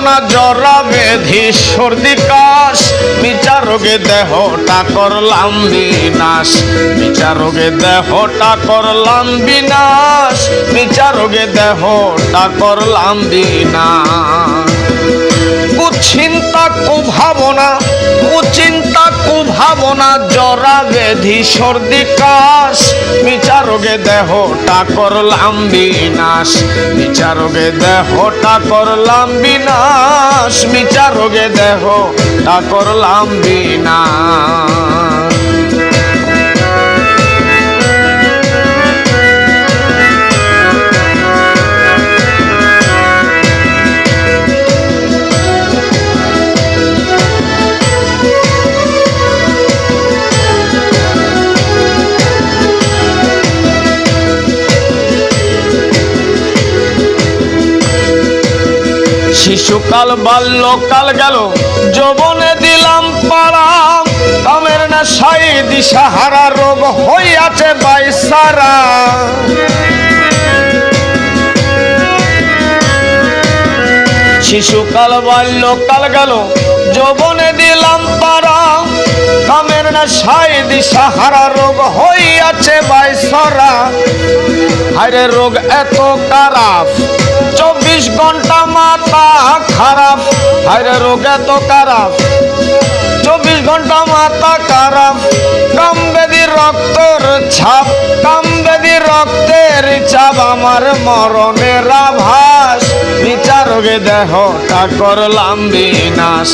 ভাবনা জরা বেধি, সর্দি কাশ। বিচার রোগে দেহটা করলাম বিনাশ। বিচার রোগে দেহটা করলাম বিনাশ। বিচার রোগে দেহটা করলাম বিনাশ। কুচিন্তা কুভাবনা কুচিন্তা কুভাবনা, জরা বেধি সর্দি কাশ। বিচারকে রোগে দেহটা করলাম বিনাশ বিচার রোগে দেহটা করলাম বিনাশ বিচার রোগে দেহটা করলাম বিনাশ। শিশুকাল বাল্যকাল গেল। যৌবনে দিলাম পাড়া। কামের না সাই দিশাহারা রোগ হইয়াছে বাইসারা। শিশুকাল বাল্যকাল গেল, যৌবনে দিলাম পাড়া। কামের না সাই দিশাহারা রোগ হইয়াছে বাইসরা। হায়রে রোগ এত খারাপ। চব্বিশ ঘণ্টা মাথা খারাপ। হায়রে রোগ এত খারাপ চব্বিশ ঘণ্টা মাথা খারাপ। কাম বেদি রক্তর ছাপ। কাম বেদি রক্তের চাপ। আমার মরণের আভাস। বিচারোগে দেহটা করলাম বিনাশ।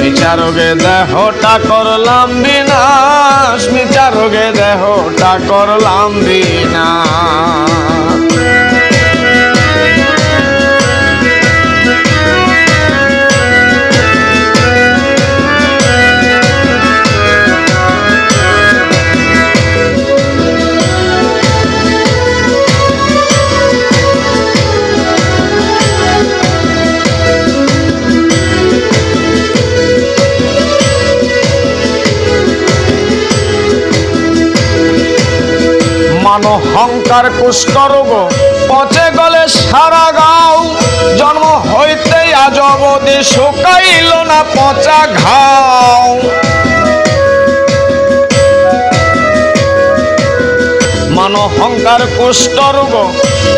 বিচারোগে দেহটা করলাম বিনাশ। বিচারোগে দেহটা করলাম বিনাশ। মান হংকার কুষ্ঠরোগ পচে গলে সারা গাও, জন্ম হইতে আজ অবধি শুকাইল না পচা ঘাও। মান হংকার কুষ্ঠরোগ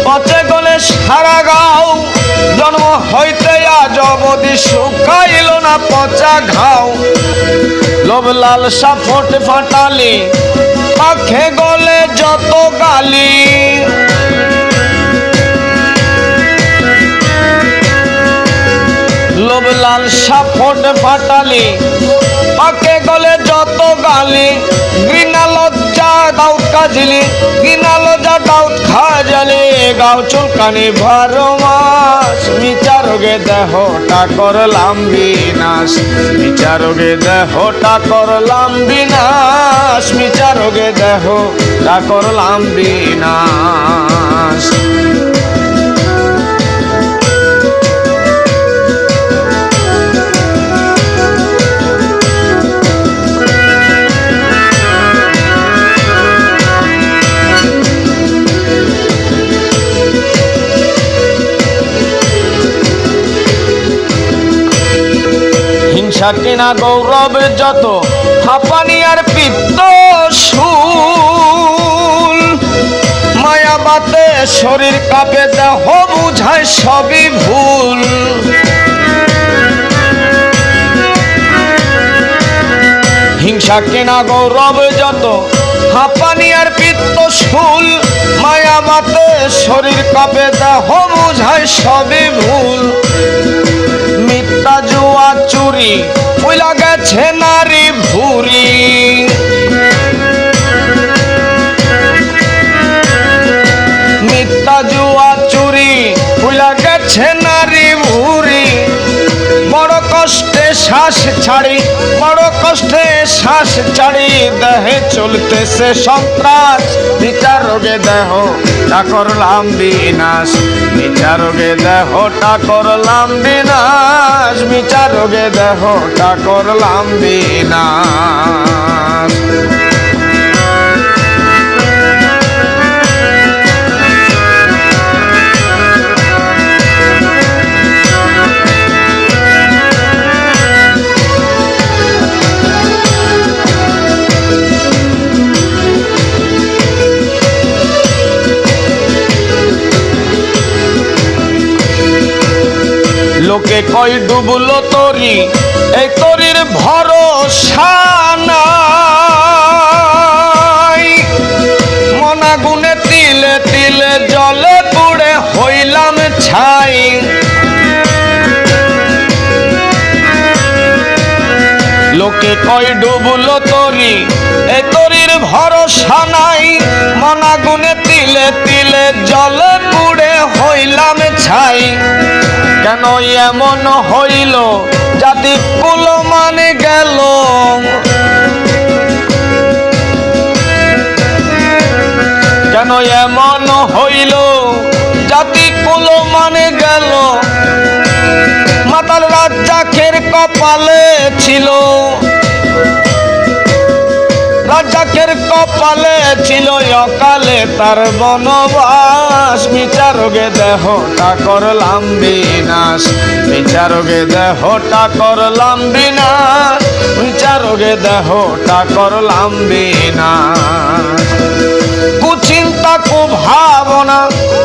পচে গলে সারা গাও, জন্ম হইতে আজ অবধি শুকাইল না পচা ঘাও। লোভ লালসা ফোট ফাটালি পাখে গলে যত গালি। লোভ লালসা ফোট ফাটালি, পাকে গলে যত গালি। বিনা লজ্জা দাউত কাজলি বিনা লজ্জা দাউত খাজালি। গাও চুলকানি ভারো মাস বিচারোগে দেহটা করলাম বিনাশ। বিচারোগে দেহটা করলাম বিনাশ বিচারোগে দেহটা করলাম বিনাশ। হিংসা কিনা গৌরব যত, হাঁপানি আর পিত্ত মায়াবাতে শরীর কাঁপে, দেহ বুঝায় সবই ভুল। হিংসা কিনা গৌরব যত, হাঁপানি আর পিত্ত শুল। মায়াবাতে শরীর কাঁপে, দেহ বুঝায় সবই ভুল। মিথ্যা জুয়া চুরি ফুলা গেছে নারী ভুরি। মিথ্যা জুয়া চুরি ফুলা গেছে নারী ভুরি। শ্বাস ছাড়ি, বড় কষ্টে শ্বাস ছাড়ি, দেহে চলতেছে সন্ত্রাস। বিচার রোগে দেহ, তা করলাম বিনাশ। বিচার রোগে দেহ, তা করলাম বিনাশ। বিচার রোগে দেহ, তা করলাম বিনাশ। কই ডুবলো তরি। এই তরির ভরসা কই ডুবলো তরি। এ তরির ভরসা নাই। মনাগুনে তিলে তিলে জলে পুড়ে হইলাম ছাই। কেন এমন হইল? জাতি কুল মানে গেল। কেন এমন হইল? জাতি কুল মানে গেল। মাতাল রাজ্জাকের কপালে ছিল। রাজ্জাকের কপালে ছিল অকালে তার বনবাস। বিচারকে দেহটা করলাম বিনাশ। বিচারকে দেহটা করলাম বিনাশ। বিচারকে দেহটা করলাম বিনাশ। কুচিন্তা কু ভাবনা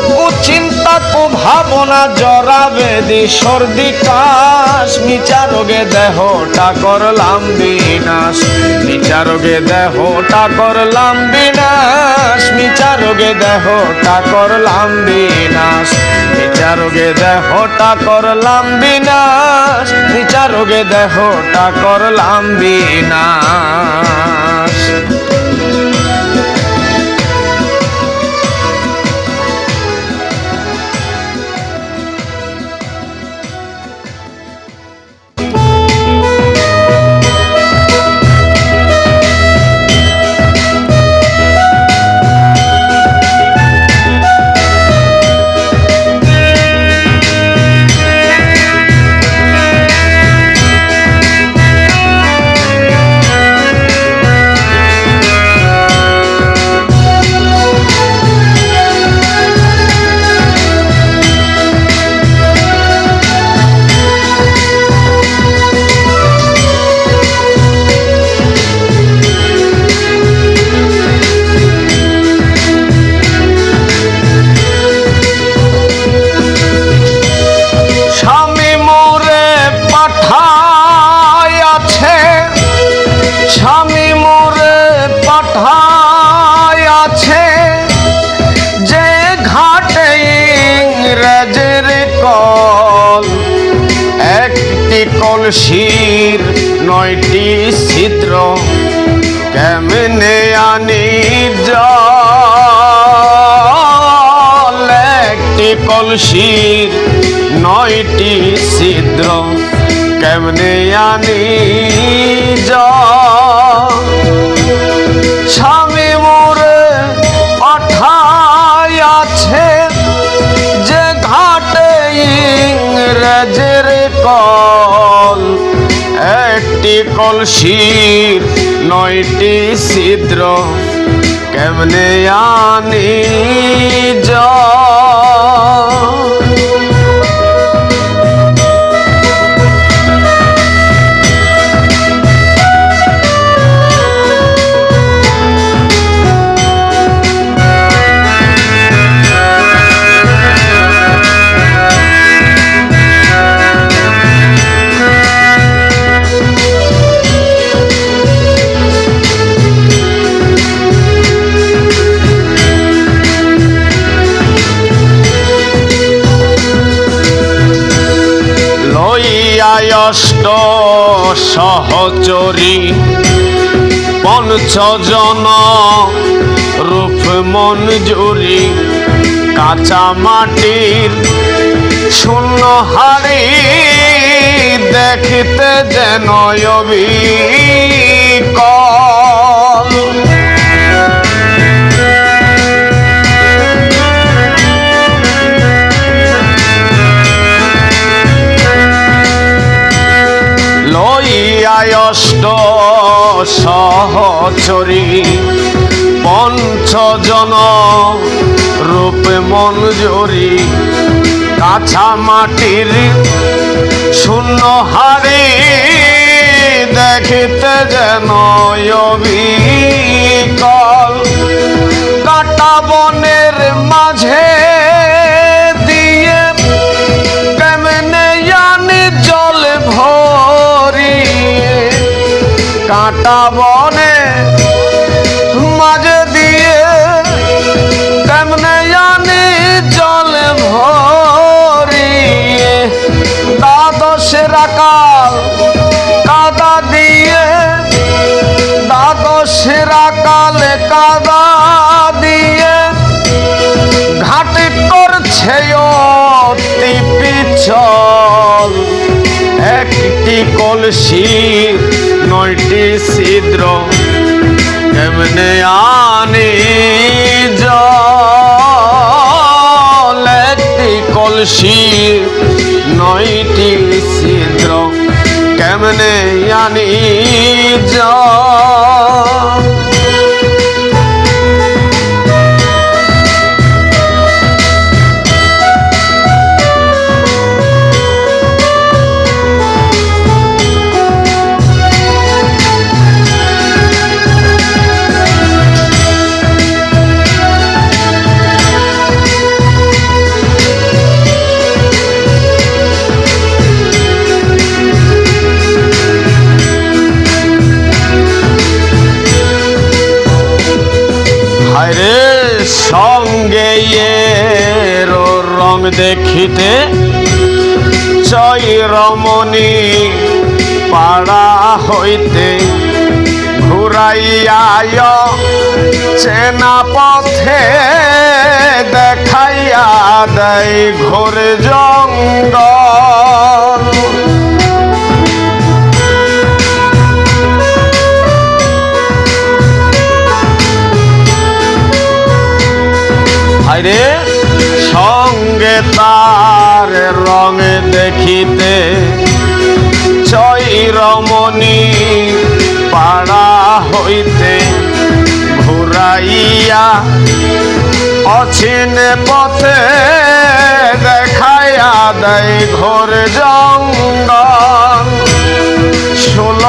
কুচিন্তা কু ভাবনা জরাবে দি সর্দি, কাশ মিচারোগে দেহটা করলাম বিনাশ মিচারোগে দেহটা করলাম বিনাশ মিচারোগে দেহটা করলাম বিনাশ মিচারোগে দেহটা করলাম বিনাশ মিচারোগে দেহটা করলাম বিনাশ। ছিদ্র কেমনে আনি একটি কলসির নয়টি ছিদ্র কেমনে আনি জল? কলসির নয়টি ছিদ্র কেমনে আনি জল সহচরী। পঞ্চজন রূপ মঞ্জুরি কাঁচা মাটির শূন্য হারি দেখিতে যেন অবিকল লইয়ায়ষ্ট সহচরী পঞ্চজন রূপে মঞ্জুরি কাছা মাটির শূন্য হারি দেখিতে যেন অবিকল। কাটা বনে মাঝে দিয়ে কেমনে জানি জলে ভরিয়ে দ্বাদশের আকাল কাদা দিয়ে, দ্বাদশের আকালে কাদা দিয়ে ঘাটে করছে অতি পিছল। একটি কলসি নয়টি ছিদ্র কেমনে আনি জল কলসি নয়টি ছিদ্র কেমনে আনি জল হায়রে, সঙ্গে রং দেখিতে চৈ রমণী পাড়া হইতে ঘুরাইয়ায় চেনা পথে দেখাইয়া দেয় ঘোর জঙ্গল। হায়রে সঙ্গে তার রং দেখিতে চৈ রমণী পাড়া হইতে ঘুরাইয়া অছিন পথে দেখাইয়া দেয় ঘোর জঙ্গল। ষোল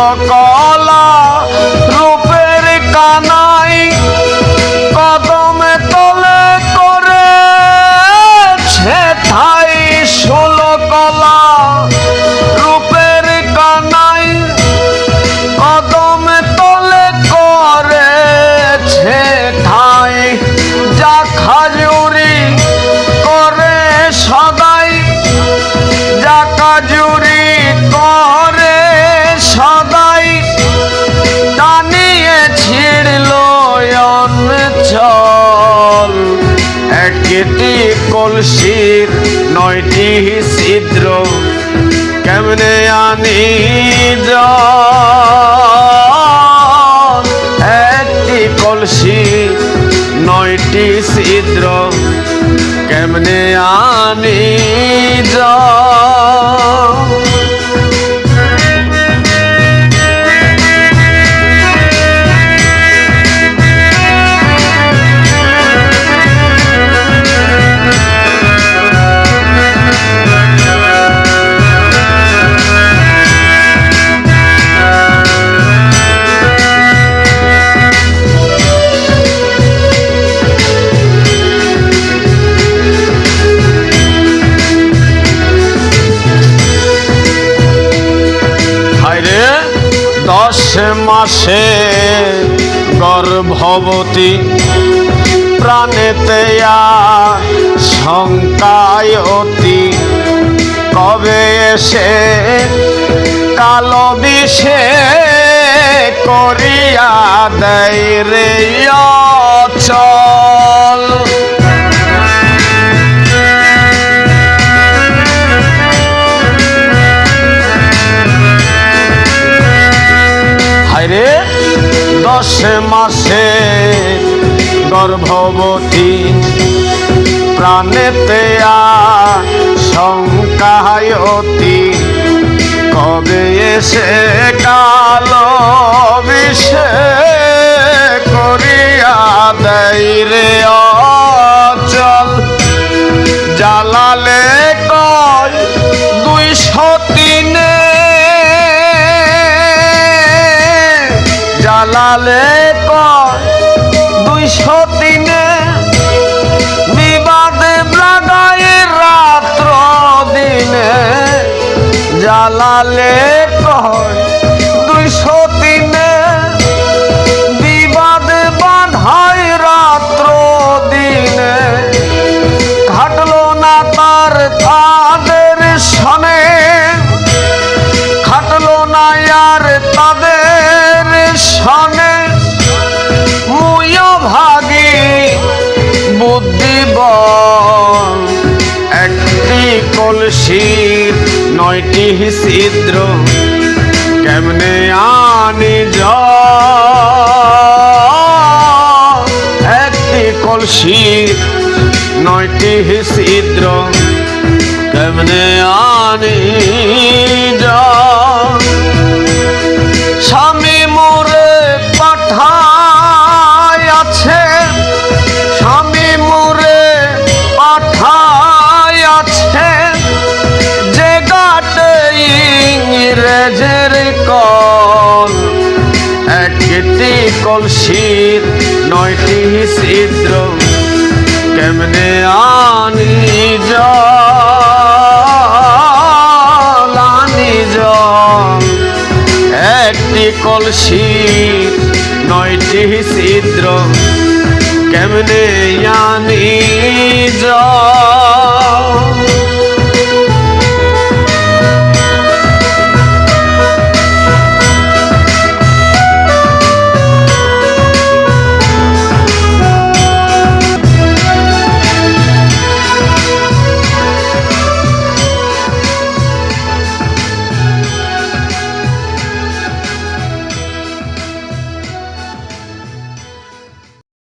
মাসে গর্ভবতী। প্রাণেতে শঙ্কায়তি কবে এসে কালো বিষে করিয়া দেয় রে দশ মাসে গর্ভবতী প্রাণেতে শঙ্কায় অতি। কবে এসে কালো বিষে করিয়া দেয় রে অচল জালালে কয় দুইশো তিনে বিবাদে লাগায় রাত্র দিনে। জালালে কয় দুইশো কলসির নয়টি ছিদ্র কেমনে আনি একটি কলসির নয়টি ছিদ্র কেমনে আনি জল? ছিদ্র কেমনে আনি জল আনি জল? একটি কলসি নয়টি ছিদ্র কেমনে আনি